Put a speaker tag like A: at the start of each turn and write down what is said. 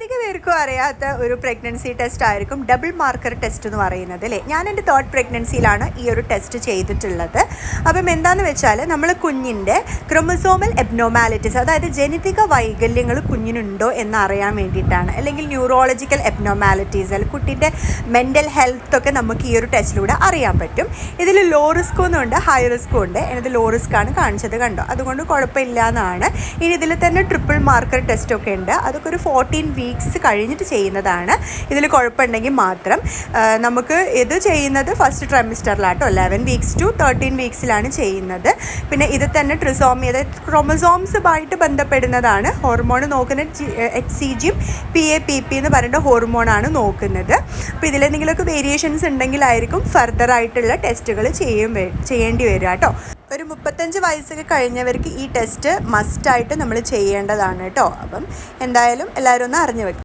A: അധിക പേർക്കും അറിയാത്ത ഒരു പ്രഗ്നൻസി ടെസ്റ്റ് ആയിരിക്കും ഡബിൾ മാർക്കർ ടെസ്റ്റ് എന്ന് പറയുന്നത് അല്ലേ? ഞാൻ എന്റെ തേർഡ് പ്രഗ്നൻസിയിലാണ് ഈ ഒരു ടെസ്റ്റ് ചെയ്തിട്ടുള്ളത്. അപ്പം എന്താണെന്ന് വെച്ചാൽ നമ്മൾ കുഞ്ഞിന്റെ ക്രൊമസോമൽ എബ്നോമാലിറ്റീസ് അതായത് ജനിതക വൈകല്യങ്ങൾ കുഞ്ഞിനുണ്ടോ എന്നറിയാൻ വേണ്ടിയിട്ടാണ്. അല്ലെങ്കിൽ ന്യൂറോളജിക്കൽ എബ്നോമാലിറ്റീസ് അല്ലെങ്കിൽ കുട്ടീന്റെ മെന്റൽ ഹെൽത്ത് ഒക്കെ നമുക്ക് ഈ ഒരു ടെസ്റ്റിലൂടെ അറിയാൻ പറ്റും. ഇതിൽ ലോ റിസ്ക്കും ഉണ്ട് ഹൈ റിസ്ക്കും ഉണ്ട്. എനിത് ലോ റിസ്ക് ആണ് കാണിച്ചത് കണ്ടോ? അതുകൊണ്ട് കുഴപ്പമില്ല എന്നാണ്. ഇനി ഇതിൽ തന്നെ ട്രിപ്പിൾ മാർക്കർ ടെസ്റ്റ് ഒക്കെ ഉണ്ട്. അതൊക്കെ ഒരു ഫോർട്ടീൻ വീക്സ് കഴിഞ്ഞിട്ട് ചെയ്യുന്നതാണ്. ഇതിൽ കുഴപ്പമുണ്ടെങ്കിൽ മാത്രം നമുക്ക് ഇത് ചെയ്യുന്നത് ഫസ്റ്റ് ട്രെമിസ്റ്ററിലാട്ടോ ലെവൻ വീക്സ് ടു തേർട്ടീൻ വീക്സിലാണ് ചെയ്യുന്നത്. പിന്നെ ഇത് തന്നെ ട്രിസോമി അതായത് ക്രോമസോംസുമായിട്ട് ബന്ധപ്പെടുന്നതാണ്. ഹോർമോൺ നോക്കുന്ന എച്ച് സി ജിയും പി എ പി പി എന്ന് പറയുന്ന ഹോർമോണാണ് നോക്കുന്നത്. അപ്പോൾ ഇതിലെന്തെങ്കിലുമൊക്കെ വേരിയേഷൻസ് ഉണ്ടെങ്കിലായിരിക്കും ഫർദർ ആയിട്ടുള്ള ടെസ്റ്റുകൾ ചെയ്യും ചെയ്യേണ്ടി വരിക കേട്ടോ ഒരു മുപ്പത്തഞ്ച് വയസ്സൊക്കെ കഴിഞ്ഞവർക്ക് ഈ ടെസ്റ്റ് മസ്റ്റായിട്ട് നമ്മൾ ചെയ്യേണ്ടതാണ് കേട്ടോ. അപ്പം എന്തായാലും എല്ലാവരും ഒന്ന് അറിഞ്ഞു വെക്കും